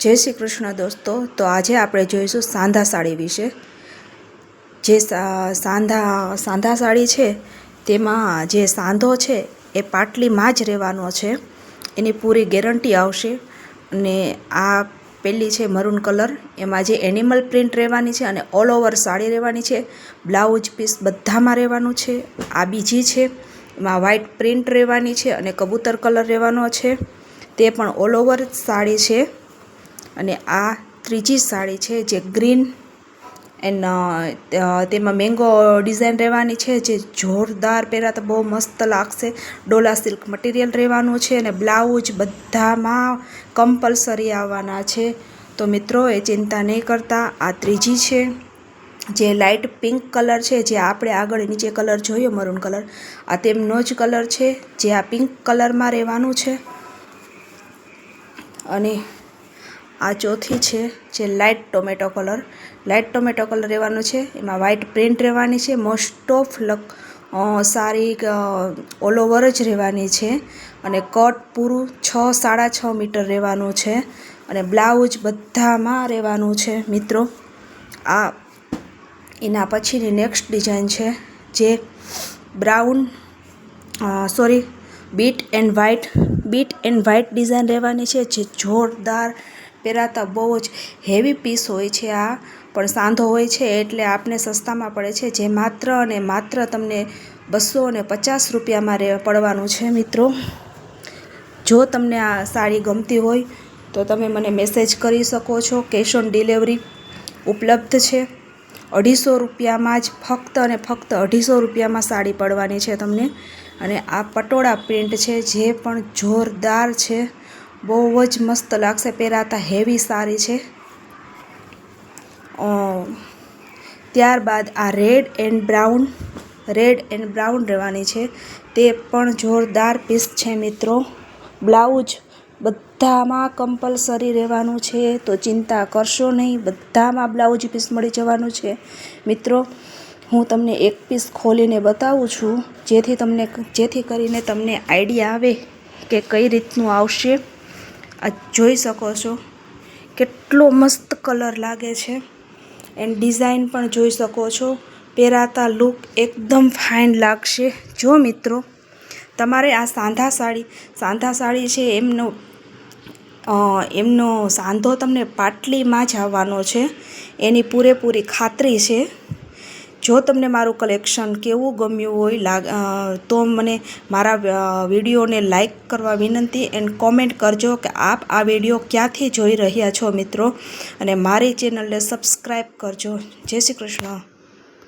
જય શ્રી કૃષ્ણ દોસ્તો. તો આજે આપણે જોઈશું સાંધા સાડી વિશે. જે સાંધા સાંધા સાડી છે, તેમાં જે સાંધો છે, એ પાટલીમાં જ રહેવાનો છે. એની પૂરી ગેરંટી આવશે. અને આ પેલી છે મરૂન કલર. એમાં જે એનિમલ પ્રિન્ટ રહેવાની છે અને ઓલ ઓવર સાડી રહેવાની છે. બ્લાઉઝ પીસ બધામાં રહેવાનું છે. આ બીજી છે. એમાં વ્હાઇટ પ્રિન્ટ રહેવાની છે અને કબૂતર કલર રહેવાનો છે. તે પણ ઓલ ઓવર સાડી છે. અને આ ત્રીજી સાડી છે જે ગ્રીન એન્ડ તેમાં મેંગો ડિઝાઇન રહેવાની છે, જે જોરદાર પહેરા તો બહુ મસ્ત લાગશે. ડોલા સિલ્ક મટીરિયલ રહેવાનું છે અને બ્લાઉઝ બધામાં કમ્પલસરી આવવાના છે. તો મિત્રો, એ ચિંતા નહીં કરતા, આ ત્રીજી છે. જે લાઇટ પિંક કલર છે, જે આપણે આગળ નીચે કલર જોયો મરૂન કલર આ તેમનો જ કલર છે, જે આ પિંક કલરમાં રહેવાનું છે. અને આ ચોથી છે, જે light tomato colour light tomato colour રહેવાનો છે, એમાં વ્હાઇટ પ્રિન્ટ રહેવાની છે. મોસ્ટ ઓફ લક સારી ઓલ ઓવર જ રહેવાની છે. અને કટ પૂરું છ, સાડા છ મીટર રહેવાનું છે. અને બ્લાઉઝ બધામાં રહેવાનું છે, મિત્રો. આ એના પછીની નેક્સ્ટ ડિઝાઇન છે, જે brown sorry beet and white beet and white design રહેવાની છે, જે જોરદાર પહેરાતા બહુ જ હેવી પીસ હોય છે આ. પણ સાંધો હોય છે એટલે આપને સસ્તામાં પડે છે. જે માત્ર અને માત્ર તમને બસો અને પચાસ રૂપિયામાં રે પડવાનું છે મિત્રો. જો તમને આ સાડી ગમતી હોય, તો તમે મને મેસેજ કરી શકો છો. કેશ ઓન ડિલિવરી ઉપલબ્ધ છે. અઢીસો રૂપિયામાં જ ફક્ત અને ફક્ત અઢીસો રૂપિયામાં સાડી પડવાની છે તમને. અને આ પટોળા પ્રિન્ટ છે, જે પણ જોરદાર છે. બહુ જ મસ્ત લાગશે. પહેરાતા હેવી સારી છે. ત્યારબાદ આ red and brown red and brown રહેવાની છે. તે પણ જોરદાર પીસ છે મિત્રો. બ્લાઉઝ બધામાં કમ્પલસરી રહેવાનું છે. તો ચિંતા કરશો નહીં, બધામાં બ્લાઉઝ પીસ મળી જવાનું છે. મિત્રો, હું તમને એક પીસ ખોલીને બતાવું છું. જેથી તમને, જેથી કરીને તમને આઈડિયા આવે કે કઈ રીતનું આવશે. આ જોઈ શકો છો. કેટલો મસ્ત કલર લાગે છે. એન્ડ ડિઝાઇન પણ જોઈ શકો છો. પહેરાતા લુક એકદમ ફાઇન લાગશે. જો મિત્રો, તમારે આ સાંધા સાડી સાંધા સાડી છે એમનો એમનો સાંધો તમને પાટલીમાં જ આવવાનો છે. એની પૂરેપૂરી ખાતરી છે. જો તમને મારું કલેક્શન કેવું ગમ્યું હોય લાગ તો મને મારા વિડીયોને લાઈક કરવા વિનંતી એન્ડ કોમેન્ટ કરજો કે આપ આ વીડિયો ક્યાંથી જોઈ રહ્યા છો મિત્રો. અને મારી ચેનલને સબસ્ક્રાઈબ કરજો. જય શ્રી કૃષ્ણ.